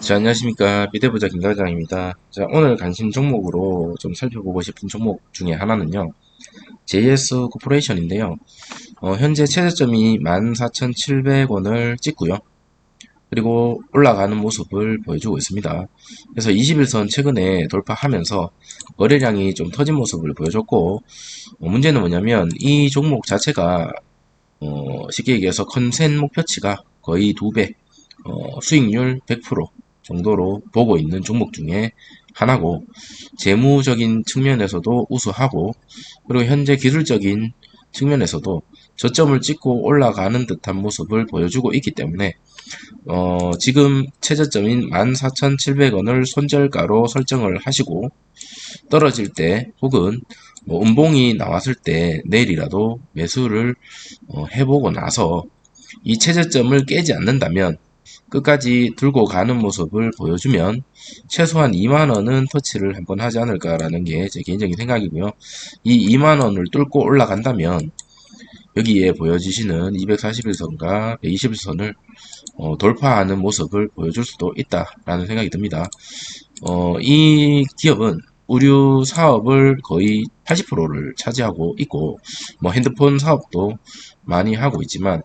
자, 안녕하십니까. 비대부자 김과장입니다. 자, 오늘 관심 종목으로 좀 살펴보고 싶은 종목 중에 하나는요. JS 코퍼레이션인데요. 어, 현재 최저점이 14,700원을 찍고요. 그리고 올라가는 모습을 보여주고 있습니다. 그래서 21선 최근에 돌파하면서 거래량이 좀 터진 모습을 보여줬고, 어, 문제는 뭐냐면 이 종목 자체가 어, 쉽게 얘기해서 컨센 목표치가 거의 두 배, 어, 수익률 100% 정도로 보고 있는 종목 중에 하나고 재무적인 측면에서도 우수하고 그리고 현재 기술적인 측면에서도 저점을 찍고 올라가는 듯한 모습을 보여주고 있기 때문에 어, 지금 최저점인 14,700원을 손절가로 설정을 하시고 떨어질 때 혹은 뭐 음봉이 나왔을 때 내일이라도 매수를 어, 해보고 나서 이 최저점을 깨지 않는다면 끝까지 들고 가는 모습을 보여주면 최소한 2만원은 터치를 한번 하지 않을까라는 게 제 개인적인 생각이고요. 이 2만원을 뚫고 올라간다면 여기에 보여지시는 241선과 121선을 어, 돌파하는 모습을 보여줄 수도 있다라는 생각이 듭니다. 어, 이 기업은 의류 사업을 거의 80%를 차지하고 있고 뭐 핸드폰 사업도 많이 하고 있지만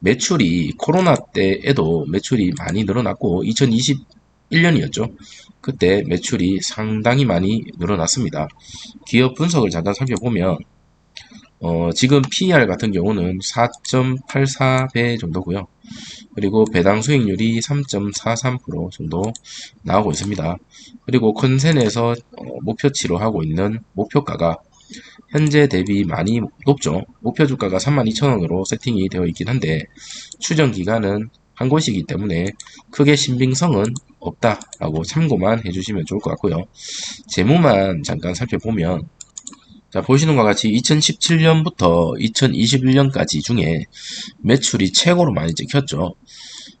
매출이 코로나 때에도 매출이 많이 늘어났고 2021년이었죠. 그때 매출이 상당히 많이 늘어났습니다. 기업 분석을 잠깐 살펴보면 어, 지금 PER 같은 경우는 4.84배 정도고요. 그리고 배당 수익률이 3.43% 정도 나오고 있습니다. 그리고 컨센에서 어, 목표치로 하고 있는 목표가가 현재 대비 많이 높죠. 목표 주가가 32,000원으로 세팅이 되어 있긴 한데 추정 기간은 한 곳이기 때문에 크게 신빙성은 없다라고 참고만 해주시면 좋을 것 같고요. 재무만 잠깐 살펴보면 자 보시는 것과 같이 2017년부터 2021년까지 중에 매출이 최고로 많이 찍혔죠.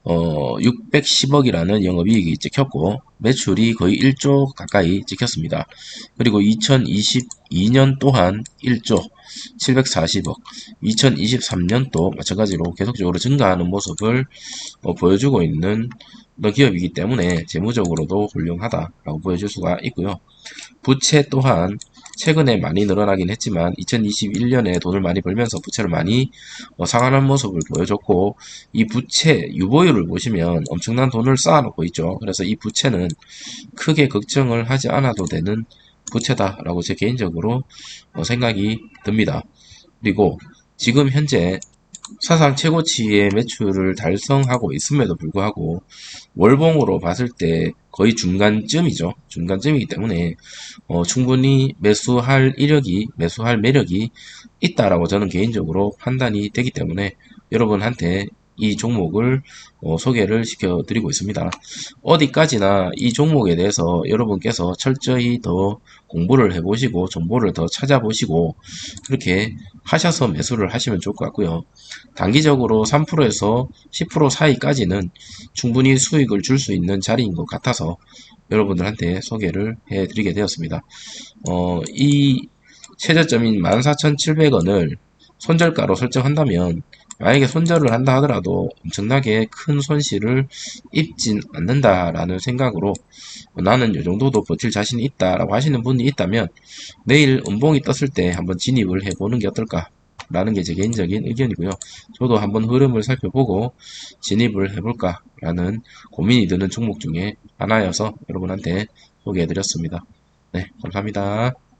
어, 610억이라는 영업이익이 찍혔고 매출이 거의 1조 가까이 찍혔습니다. 그리고 2022년 또한 1조 740억, 2023년도 마찬가지로 계속적으로 증가하는 모습을 어, 보여주고 있는 기업이기 때문에 재무적으로도 훌륭하다라고 보여줄 수가 있고요. 부채 또한 최근에 많이 늘어나긴 했지만 2021년에 돈을 많이 벌면서 부채를 많이 어, 상환한 모습을 보여줬고 이 부채 유보율을 보시면 엄청난 돈을 쌓아놓고 있죠. 그래서 이 부채는 크게 걱정을 하지 않아도 되는 부채다라고 제 개인적으로 어, 생각이 듭니다. 그리고 지금 현재 사상 최고치의 매출을 달성하고 있음에도 불구하고 월봉으로 봤을 때 거의 중간쯤이죠. 중간쯤이기 때문에 어, 충분히 매수할 이력이 매수할 매력이 있다라고 저는 개인적으로 판단이 되기 때문에 여러분한테 이 종목을 어, 소개를 시켜드리고 있습니다. 어디까지나 이 종목에 대해서 여러분께서 철저히 더 공부를 해보시고 정보를 더 찾아보시고 그렇게 하셔서 매수를 하시면 좋을 것 같고요. 단기적으로 3%에서 10% 사이까지는 충분히 수익을 줄 수 있는 자리인 것 같아서 여러분들한테 소개를 해드리게 되었습니다. 어, 이 최저점인 14,700원을 손절가로 설정한다면 만약에 손절을 한다 하더라도 엄청나게 큰 손실을 입진 않는다라는 생각으로 나는 이 정도도 버틸 자신이 있다라고 하시는 분이 있다면 내일 음봉이 떴을 때 한번 진입을 해보는 게 어떨까 라는 게 제 개인적인 의견이고요. 저도 한번 흐름을 살펴보고 진입을 해볼까 라는 고민이 드는 종목 중에 하나여서 여러분한테 소개해드렸습니다. 네, 감사합니다.